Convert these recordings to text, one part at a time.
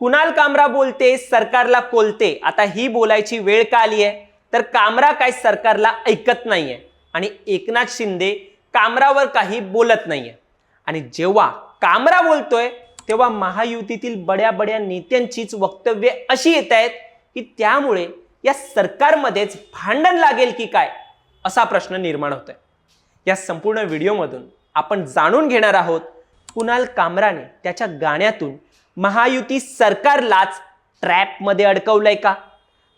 कुणाल कामरा बोलते सरकारला कोलते. आता ही बोलायची वेळ का आली आहे तर कामरा काय सरकारला ऐकत नाहीये. आणि एकनाथ शिंदे कामरावर काही बोलत नाहीये. आणि जेव्हा कामरा बोलतोय तेव्हा महायुतीतील बड्या बड्या नेत्यांचीच वक्तव्ये अशी येत आहेत की त्यामुळे या सरकारमध्येच भांडण लागेल की काय? असा प्रश्न निर्माण होतोय. या संपूर्ण व्हिडिओमधून आपण जाणून घेणार आहोत कुणाल कामराने त्याच्या गाण्यातून महायुती सरकारलाच ट्रॅपमध्ये अडकवलंय का?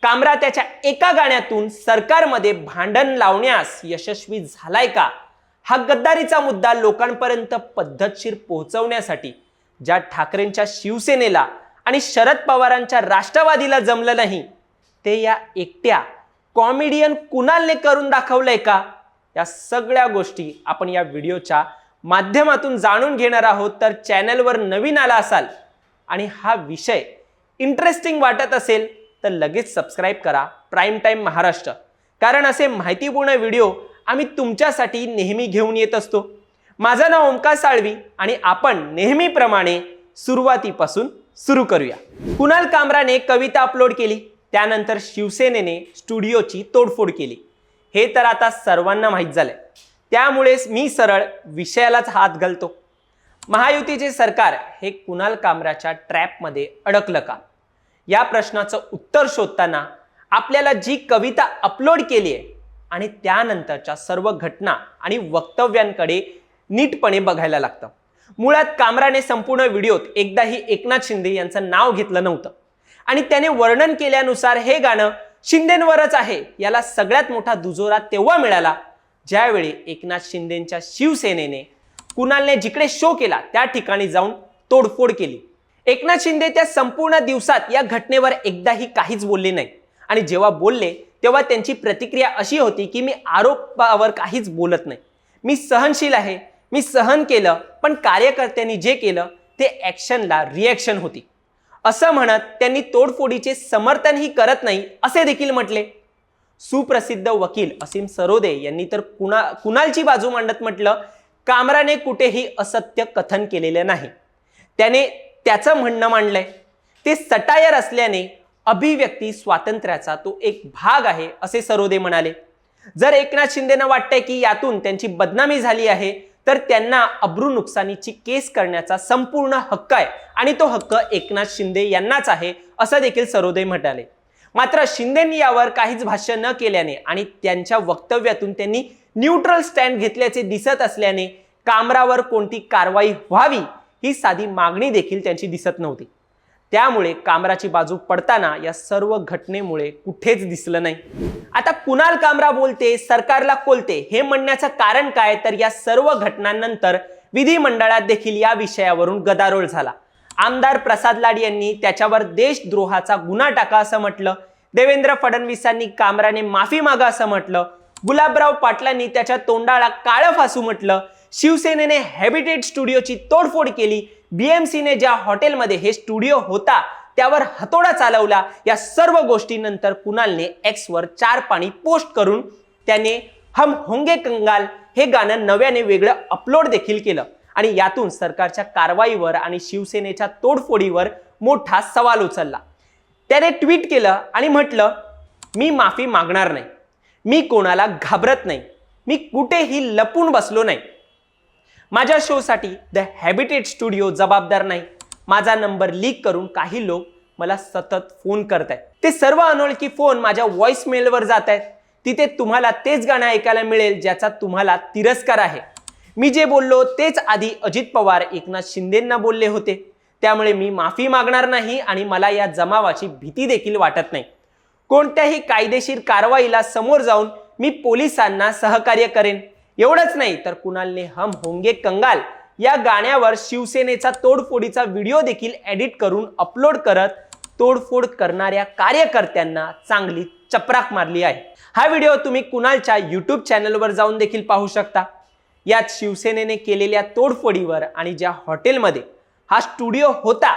कामरा त्याच्या एका गाण्यातून सरकारमध्ये भांडण लावण्यास यशस्वी झालाय का? हा गद्दारीचा मुद्दा लोकांपर्यंत पद्धतशीर पोहोचवण्यासाठी ज्या ठाकरेंच्या शिवसेनेला आणि शरद पवारांच्या राष्ट्रवादीला जमलं नाही ते या एकट्या कॉमेडियन कुणालने करून दाखवलंय का? या सगळ्या गोष्टी आपण या व्हिडिओच्या माध्यमातून जाणून घेणार आहोत. तर चॅनलवर नवीन आला असाल आणि हा विषय इंटरेस्टिंग वाटत असेल तर लगेच सबस्क्राईब करा. Prime time Maharashtra. कारण असे माहितीपूर्ण व्हिडिओ आम्ही तुमच्यासाठी नेहमी घेऊन येत असतो. माझं नाव ओमकार साळवी आणि आपण नेहमीप्रमाणे सुरुवातीपासून सुरू करूया. कुणाल कामराने कविता अपलोड केली त्यानंतर शिवसेनेने स्टुडिओची तोडफोड केली. हे तर आता सर्वांना माहीत झालंय. त्यामुळेच मी सरळ विषयालाच हात घालतो. महायुतीचे सरकार हे कुणाल कामराच्या ट्रॅपमध्ये अडकलं का? या प्रश्नाचं उत्तर शोधताना आपल्याला जी कविता अपलोड केली आहे आणि त्यानंतरच्या सर्व घटना आणि वक्तव्यांकडे नीटपणे बघायला लागतं. मुळात कामराने संपूर्ण व्हिडिओत एकदाही एकनाथ शिंदे यांचं नाव घेतलं नव्हतं. आणि त्याने वर्णन केल्यानुसार हे गाणं शिंदेंवरच आहे याला सगळ्यात मोठा दुजोरा तेव्हा मिळाला ज्यावेळी एकनाथ शिंदेच्या शिवसेनेने कुणालने जिकडे शो केला त्या ठिकाणी जाऊन तोडफोड केली. एकनाथ शिंदे त्या संपूर्ण दिवसात या घटनेवर एकदाही काहीच बोलले नाही. आणि जेव्हा बोलले तेव्हा त्यांची प्रतिक्रिया अशी होती की मी आरोपावर काहीच बोलत नाही. मी सहनशील आहे मी सहन केलं पण कार्यकर्त्यांनी जे केलं ते ॲक्शनला रिॲक्शन होती. असं म्हणत त्यांनी तोडफोडीचे समर्थनही करत नाही असे देखील म्हटले. सुप्रसिद्ध वकील असीम सरोदे यांनी तर कुणा कुणालची बाजू मांडत म्हटलं कामराने कुठेही असत्य कथन केलेलं नाही. त्याने त्याचं म्हणणं मांडलंय. ते सटायर असल्याने अभिव्यक्ती स्वातंत्र्याचा तो एक भाग आहे असे सरोदे म्हणाले. जर एकनाथ शिंदेनं वाटतंय की यातून त्यांची बदनामी झाली आहे तर त्यांना अब्रू नुकसानीची केस करण्याचा संपूर्ण हक्क आहे. आणि तो हक्क एकनाथ शिंदे यांनाच आहे असं देखील सरोदे म्हणाले. मात्र शिंदेंनी यावर काहीच भाष्य न केल्याने आणि त्यांच्या वक्तव्यातून त्यांनी न्यूट्रल स्टँड घेतल्याचे दिसत असल्याने कामरावर कोणती कारवाई व्हावी ही साधी मागणी देखील त्यांची दिसत नव्हती. त्यामुळे कामराची बाजू पडताना या सर्व घटनेमुळे कुठेच दिसलं नाही. आता कुणाल कामरा बोलते सरकारला कोलते हे म्हणण्याचं कारण काय? तर या सर्व घटनांनंतर विधिमंडळात देखील या विषयावरून गदारोळ झाला. आमदार प्रसाद लाड यांनी त्याच्यावर देशद्रोहाचा गुन्हा टाका असं म्हटलं. देवेंद्र फडणवीसांनी कामराने माफी मागा असं म्हटलं. गुलाबराव पाटलांनी त्याच्या तोंडाला काळं फासू म्हटलं. शिवसेनेने हॅबिटेट स्टुडिओची तोडफोड केली. बीएमसीने ज्या हॉटेलमध्ये हे स्टुडिओ होता त्यावर हतोडा चालवला. या सर्व गोष्टीनंतर कुणालने एक्सवर चार पाणी पोस्ट करून त्याने हम होंगे कंगाल हे गाणं नव्याने वेगळं अपलोड देखील केलं. आणि यातून सरकारच्या कारवाईवर आणि शिवसेनेच्या तोडफोडीवर मोठा सवाल उचलला. त्याने ट्विट केलं आणि म्हटलं मी माफी मागणार नाही. मी कोणाला घाबरत नाही. मी कुठेही लपून बसलो नाही. माझ्या शोसाठी द हॅबिटेट स्टुडिओ जबाबदार नाही. माझा नंबर लीक करून काही लोक मला सतत फोन करत आहेत ते सर्व अनोळखी फोन माझ्या व्हॉइसमेलवर जात आहेत तिथे तुम्हाला तेच गाणं ऐकायला मिळेल ज्याचा तुम्हाला तिरस्कार आहे. मी जे बोललो तेच आधी अजित पवार एकनाथ शिंदेंना बोलले होते. त्यामुळे मी माफी मागणार नाही आणि मला या जमावाची भीती देखील वाटत नाही. कोणत्याही कायदेशीर कारवाईला समोर जाऊन मी पोलिसांना सहकार्य करेन. एवढंच नाही तर कुणालने हम होंगे कंगाल या गाण्यावर शिवसेनेचा तोडफोडीचा व्हिडिओ देखील एडिट करून अपलोड करत तोडफोड करणाऱ्या कार्यकर्त्यांना चांगली चपराक मारली आहे. हा व्हिडिओ तुम्ही कुणालच्या युट्यूब चॅनलवर जाऊन देखील पाहू शकता. यात शिवसेनेने केलेल्या तोडफोडीवर आणि ज्या हॉटेलमध्ये हा स्टुडिओ होता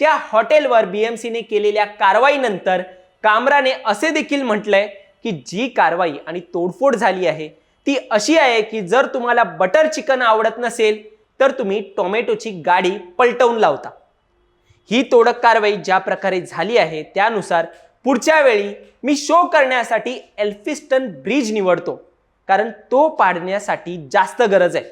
त्या हॉटेलवर बीएमसीने केलेल्या कारवाईनंतर कामराने असे देखील म्हटलंय की जी कारवाई आणि तोडफोड झाली आहे ती अशी आहे की जर तुम्हाला बटर चिकन आवडत नसेल तर तुम्ही टोमॅटोची गाडी पलटवून लावता. ही तोडक कारवाई ज्या प्रकारे झाली आहे त्यानुसार पुढच्या वेळी मी शो करण्यासाठी एल्फिस्टन ब्रिज निवडतो. कारण तो पाडण्यासाठी जास्त गरज आहे.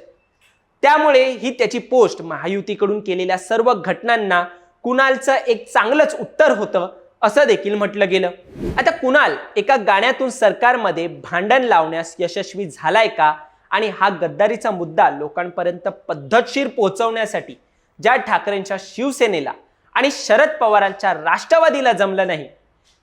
त्यामुळे ही त्याची पोस्ट महायुतीकडून केलेल्या सर्व घटनांना कुणालचं एक चांगलंच उत्तर होतं असं देखील म्हटलं गेलं. आता कुणाल एका गाण्यातून सरकारमध्ये भांडण लावण्यास यशस्वी झालाय का? आणि हा गद्दारीचा मुद्दा लोकांपर्यंत पद्धतशीर पोहोचवण्यासाठी ज्या ठाकरेंच्या शिवसेनेला आणि शरद पवारांच्या राष्ट्रवादीला जमलं नाही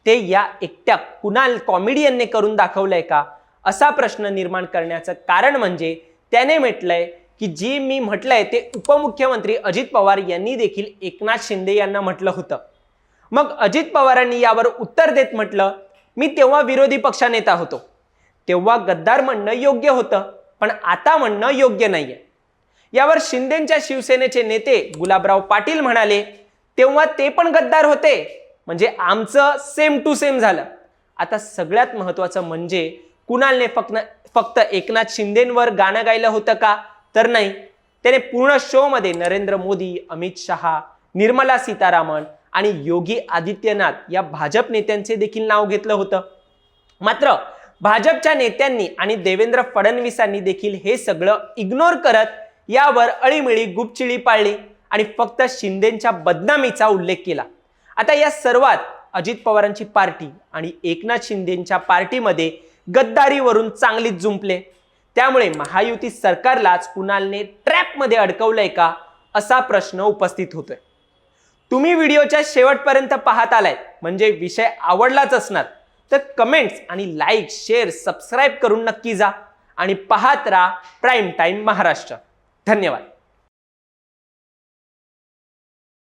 ते या एकट्या कुणाल कॉमेडियनने करून दाखवलंय का? असा प्रश्न निर्माण करण्याचं कारण म्हणजे त्याने म्हटलंय की जी मी म्हटलंय ते उपमुख्यमंत्री अजित पवार यांनी देखील एकनाथ शिंदे यांना म्हटलं होतं. मग अजित पवारांनी यावर उत्तर देत म्हटलं मी तेव्हा विरोधी पक्षनेता होतो. तेव्हा गद्दार म्हणणं योग्य होतं पण आता म्हणणं योग्य नाहीये. यावर शिंदेच्या शिवसेनेचे नेते गुलाबराव पाटील म्हणाले तेव्हा ते पण गद्दार होते. म्हणजे आमचं सेम टू सेम झालं. आता सगळ्यात महत्वाचं म्हणजे कुणालने फक्त फक्त एकनाथ शिंदेंवर गाणं गायलं होतं का? तर नाही. त्याने पूर्ण शोमध्ये नरेंद्र मोदी अमित शहा निर्मला सीतारामन आणि योगी आदित्यनाथ या भाजप नेत्यांचे देखील नाव घेतलं होतं. मात्र भाजपच्या नेत्यांनी आणि देवेंद्र फडणवीसांनी देखील हे सगळं इग्नोर करत यावर अळीमिळी गुपचिळी पाळली आणि फक्त शिंदेच्या बदनामीचा उल्लेख केला. आता या सर्वात अजित पवारांची पार्टी आणि एकनाथ शिंदेच्या पार्टीमध्ये गद्दारीवरून चांगलीच जुंपले. त्यामुळे महायुती सरकारलाच कुणालने ट्रॅपमध्ये अडकवलंय का असा प्रश्न उपस्थित होतोय. तुम्ही व्हिडिओच्या शेवटपर्यंत पाहत आलाय म्हणजे विषय आवडलाच असणार. तर कमेंट्स आणि लाईक शेअर सबस्क्राईब करून नक्की जा आणि पाहत राहा प्राईम टाईम महाराष्ट्र. धन्यवाद.